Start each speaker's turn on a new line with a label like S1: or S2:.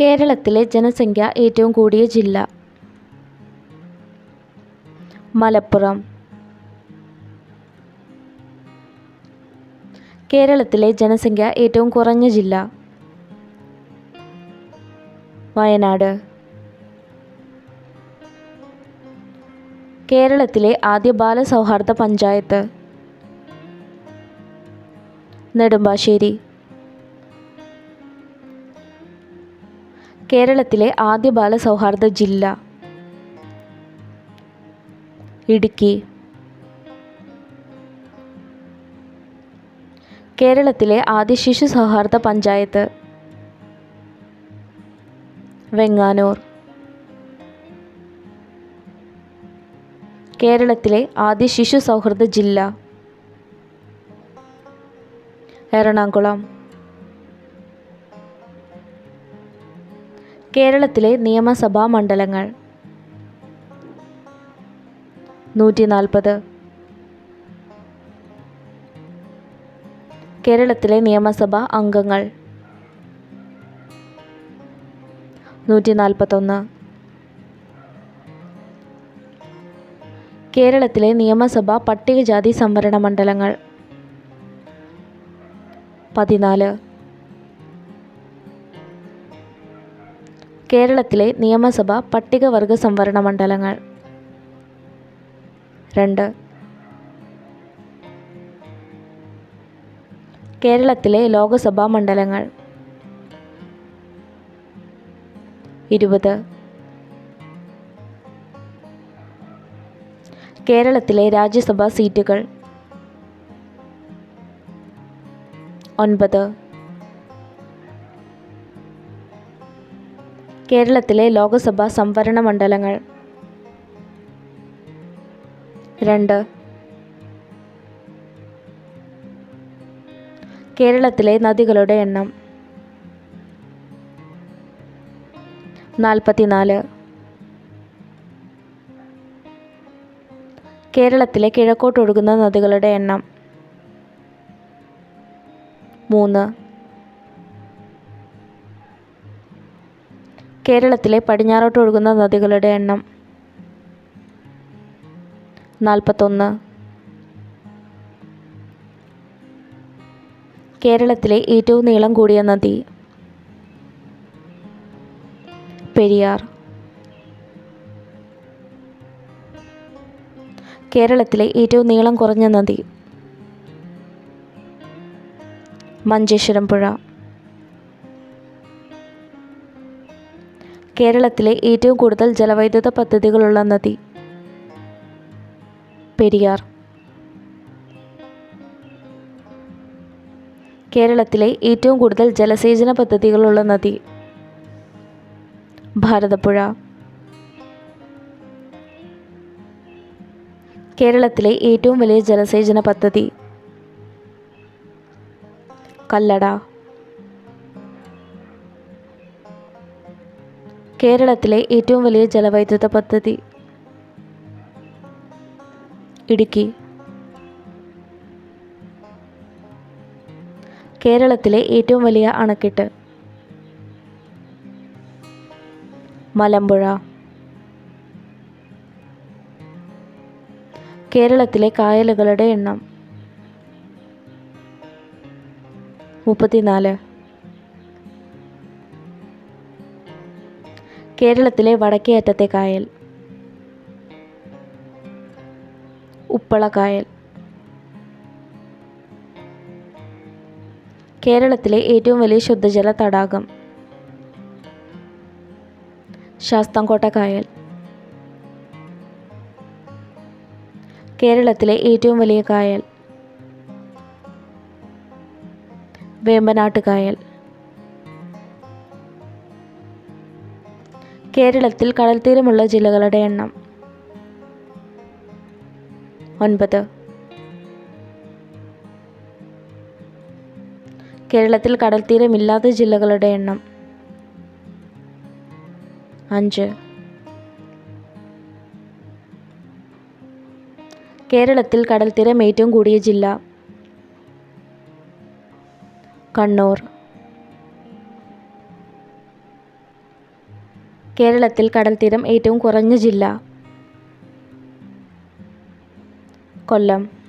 S1: കേരളത്തിലെ ജനസംഖ്യ ഏറ്റവും കൂടിയ ജില്ല. മലപ്പുറം. കേരളത്തിലെ ജനസംഖ്യ ഏറ്റവും കുറഞ്ഞ ജില്ല. വയനാട്. കേരളത്തിലെ ആദ്യ ബാലസൗഹാർദ്ദ പഞ്ചായത്ത്. നെടുമ്പാശ്ശേരി. കേരളത്തിലെ ആദ്യ ബാലസൗഹാർദ്ദ ജില്ല? ഇടുക്കി. കേരളത്തിലെ ആദ്യ ശിശു സൗഹാർദ്ദ പഞ്ചായത്ത്? വെങ്ങാനൂർ. കേരളത്തിലെ ആദ്യ ശിശു സൗഹൃദ ജില്ല? എറണാകുളം. കേരളത്തിലെ നിയമസഭാ മണ്ഡലങ്ങൾ. നൂറ്റി നാൽപ്പത് കേരളത്തിലെ നിയമസഭാ അംഗങ്ങൾ. നൂറ്റി നാൽപ്പത്തൊന്ന് കേരളത്തിലെ നിയമസഭാ പട്ടികജാതി സംവരണ മണ്ഡലങ്ങൾ. പതിനാല്. കേരളത്തിലെ നിയമസഭ പട്ടികവർഗ സംവരണ മണ്ഡലങ്ങൾ. രണ്ട്. കേരളത്തിലെ ലോകസഭാ മണ്ഡലങ്ങൾ. ഇരുപത്. കേരളത്തിലെ രാജ്യസഭാ സീറ്റുകൾ. ഒൻപത്. കേരളത്തിലെ ലോകസഭാ സംവരണ മണ്ഡലങ്ങൾ. രണ്ട്. കേരളത്തിലെ നദികളുടെ എണ്ണം. നാൽപ്പത്തിനാല്. കേരളത്തിലെ കിഴക്കോട്ടൊഴുകുന്ന നദികളുടെ എണ്ണം. മൂന്ന്. കേരളത്തിലെ പടിഞ്ഞാറോട്ട് ഒഴുകുന്ന നദികളുടെ എണ്ണം നാൽപ്പത്തൊന്ന്. കേരളത്തിലെ ഏറ്റവും നീളം കൂടിയ നദി പെരിയാർ. കേരളത്തിലെ ഏറ്റവും നീളം കുറഞ്ഞ നദി മഞ്ചേശ്വരം പുഴ. കേരളത്തിലെ ഏറ്റവും കൂടുതൽ ജലവൈദ്യുത പദ്ധതികളുള്ള നദി. പെരിയാർ. കേരളത്തിലെ ഏറ്റവും കൂടുതൽ ജലസേചന പദ്ധതികളുള്ള നദി. ഭാരതപ്പുഴ. കേരളത്തിലെ ഏറ്റവും വലിയ ജലസേചന പദ്ധതി. കല്ലട. കേരളത്തിലെ ഏറ്റവും വലിയ ജലവൈദ്യുത പദ്ധതി. ഇടുക്കി. കേരളത്തിലെ ഏറ്റവും വലിയ അണക്കെട്ട്. മലമ്പുഴ. കേരളത്തിലെ കായലുകളുടെ എണ്ണം. മുപ്പത്തിനാല്. കേരളത്തിലെ വടക്കേ അറ്റത്തെ കായൽ. ഉപ്പള കായൽ. കേരളത്തിലെ ഏറ്റവും വലിയ ശുദ്ധജല തടാകം. ശാസ്താംകോട്ട കായൽ. കേരളത്തിലെ ഏറ്റവും വലിയ കായൽ. വേമ്പനാട്ട് കായൽ. കേരളത്തിൽ കടൽത്തീരമുള്ള ജില്ലകളുടെ എണ്ണം. ഒൻപത്. കേരളത്തിൽ കടൽത്തീരമില്ലാത്ത ജില്ലകളുടെ എണ്ണം. അഞ്ച്. കേരളത്തിൽ കടൽത്തീരം ഏറ്റവും കൂടിയ ജില്ല. കണ്ണൂർ. കേരളത്തിൽ കടൽത്തീരം ഏറ്റവും കുറഞ്ഞ ജില്ല. കൊല്ലം.